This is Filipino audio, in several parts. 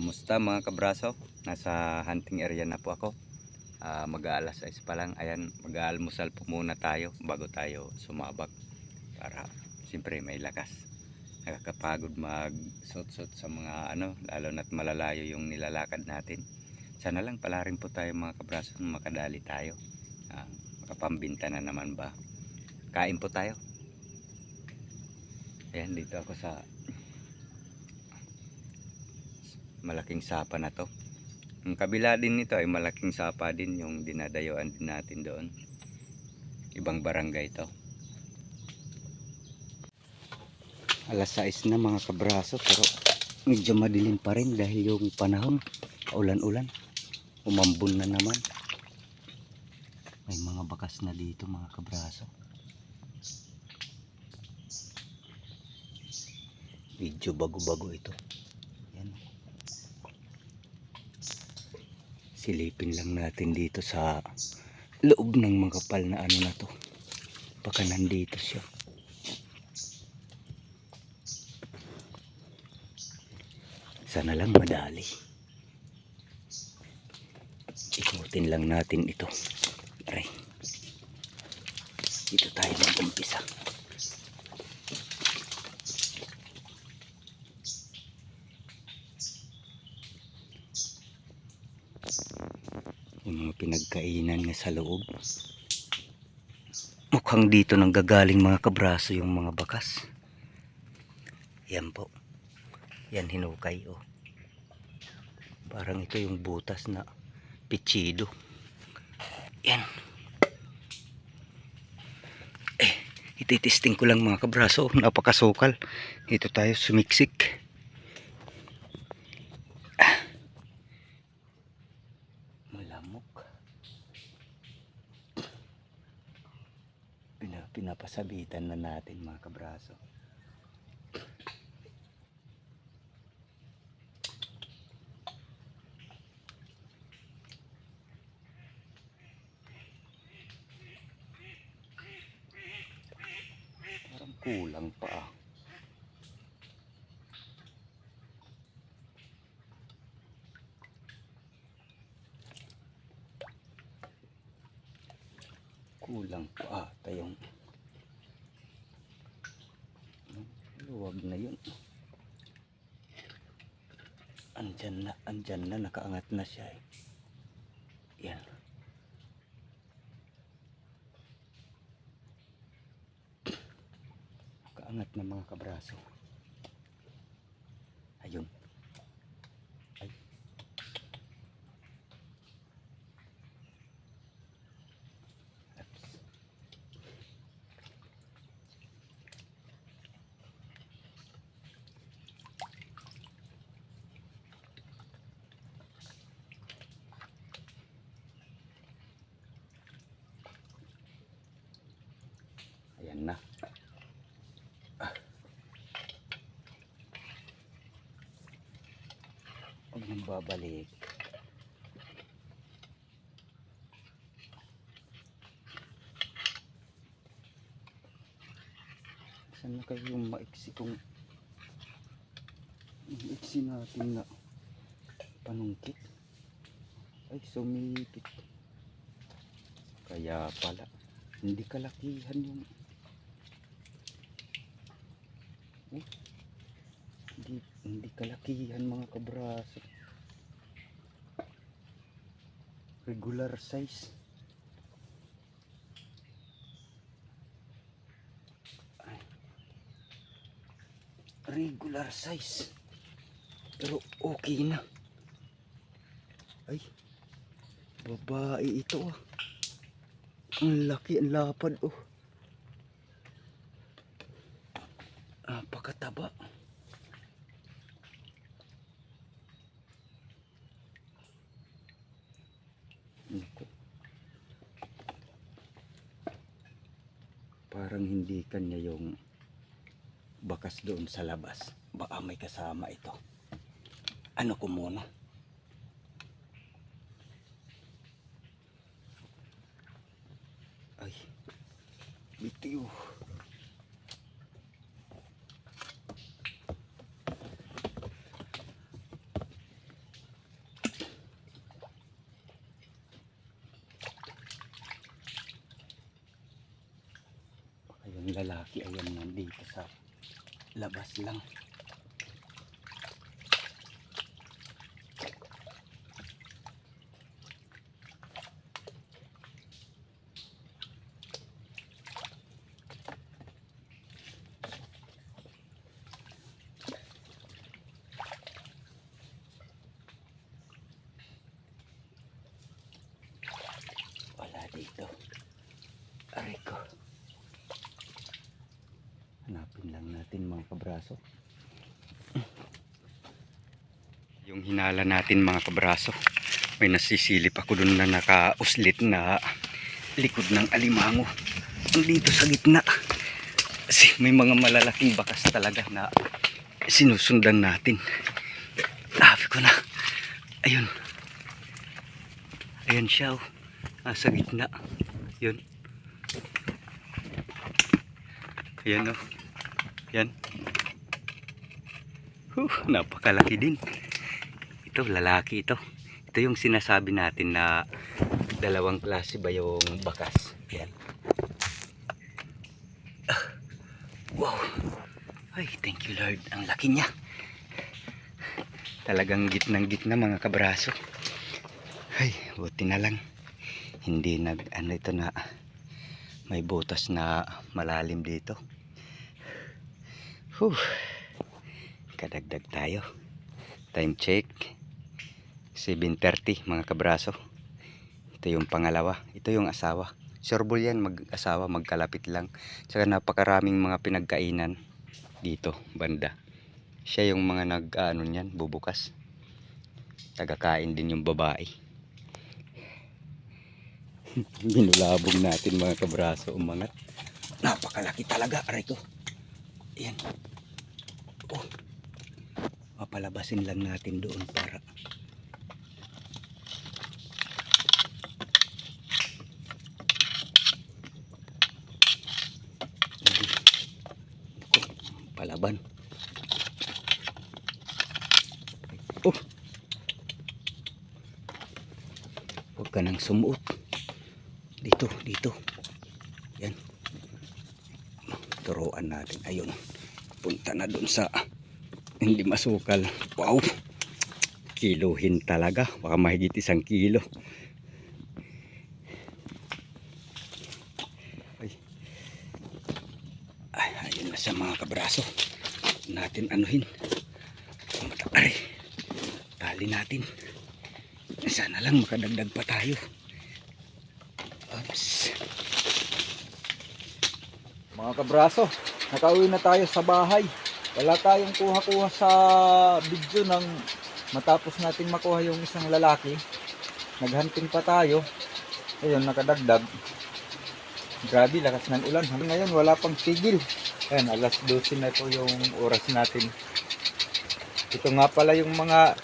Kumusta mga kabraso? Nasa hunting area na po ako. Ah, mag-aalas 6 pa lang. Ayan, mag-aalmusal po muna tayo bago tayo sumabak. Para siyempre may lakas. Nakakapagod mag-sot-sot sa mga ano, lalo na't malalayo yung nilalakad natin. Sana lang pala rin po tayo mga kabraso makadali tayo. Ah, makapambinta na naman ba? Kain po tayo. Ayan, dito ako sa malaking sapa na to. Ang kabila din nito ay malaking sapa din yung dinadayuan din natin doon. Ibang barangay to. Alas 6 na mga kabraso pero medyo madilim pa rin dahil yung panahon ulan-ulan. Umambon na naman. May mga bakas na dito mga kabraso. Medyo bago-bago ito. Yan. Silipin lang natin dito sa loob ng mga kapal na ano na to. Baka nandito siya. Sana lang madali. Ikutin lang natin ito. Aray. Dito tayo mag-umpisa yung mga pinagkainan niya sa loob. Mukhang dito nang gagaling mga kabraso yung mga bakas. Yan po. Yan hinukay oh. Parang ito yung butas na pichido. Yan. Eh ititesting ko lang mga kabraso. Napakasukal. Dito tayo sumiksik pinapasabitan na natin mga kabraso. Parang kulang pa. ah kulang pa ata yung luwag na yun. Andyan na andyan na. Nakaangat na siya eh. yan. Nakaangat na mga kabraso ayun ay Oops. Ayan na. Ah. Huwag nang babalik. Saan na kayo yung maiksi kong maiksi natin na panungkit? Ay, sumipit. Kaya pala, hindi kalakihan yung Oh, hindi, hindi kalakihan mga kabraso. Regular size. Regular size. Pero okay na. Ay. Babae ito ah. Ang laki, ang lapad oh. Napakataba. Naku. Parang hindi kanya yung bakas doon sa labas. Baka may kasama ito. Ano ko muna? Ay. Bitiw. Lalaki ayan nandito sa labas lang. Wala dito. Aray ko. Hanapin lang natin mga kabraso. Yung hinala natin mga kabraso. May nasisilip ako dun na nakauslit na likod ng alimango. Andito sa gitna. Kasi may mga malalaking bakas talaga na sinusundan natin. Labi ko na. Ayun. Ayan siya oh. Nasa gitna. Yun. Ayan o. Yan. Huh, napakalaki din. Ito, lalaki ito. Ito yung sinasabi natin na dalawang klase ba yung bakas. Yan. Wow. Ay, thank you Lord. Ang laki niya. Talagang gitnang gitna mga kabraso. Ay, buti na lang hindi nag ano ito na may butas na malalim dito Whew. kadagdag tayo. Time check. 7.30 mga kabraso. Ito yung pangalawa. Ito yung asawa. Sureball yan mag asawa magkalapit lang. Saka napakaraming mga pinagkainan dito banda. Siya yung mga nag ano niyan bubukas. Tagakain din yung babae. Binulabog natin mga kabraso umangat. Napakalaki talaga, aray ko. Ayan. Oh. Papalabasin lang natin doon para palaban. Oh. Huwag ka nang sumuot dito dito yan turuan natin ayun punta na dun sa hindi masukal. Wow! Kiluhin talaga. Baka mahigit isang kilo. Ay. Ay ayun na sa mga kabraso. Natin anuhin. Ay tali natin. Sana lang makadagdag pa tayo. Oops. Mga kabraso, nakauwi na tayo sa bahay. Wala tayong kuha-kuha sa video ng matapos nating makuha yung isang lalaki. Naghunting pa tayo. Ayun, nakadagdag. Grabe, lakas ng ulan. Ngayon, wala pang tigil. Ayan, alas 12 na ito yung oras natin. Ito nga pala yung mga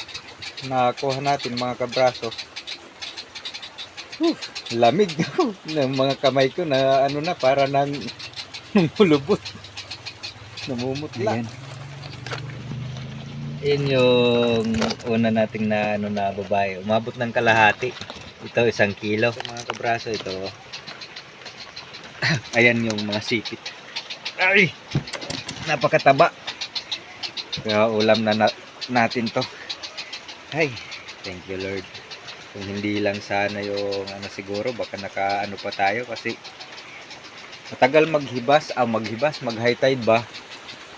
nakuha natin, mga kabraso. Whew, lamig ng mga kamay ko na ano na para nang mulubot namumutla. Ayan. yun yung una nating na ano na babae. Umabot ng kalahati. Ito isang kilo. Sa mga kabraso ito. Ayan yung mga sipit. Ay! Napakataba. Kaya ulam na, na natin to. Ay thank you lord. Kung hindi lang sana yung ano siguro baka naka ano pa tayo kasi matagal maghibas. Ah maghibas mag high tide ba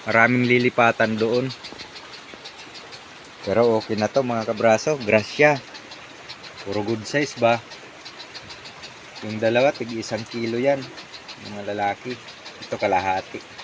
maraming lilipatan doon. Pero okay na to mga kabraso. Grasya puro good size ba? Yung dalawa tig isang kilo yan mga lalaki. Ito kalahati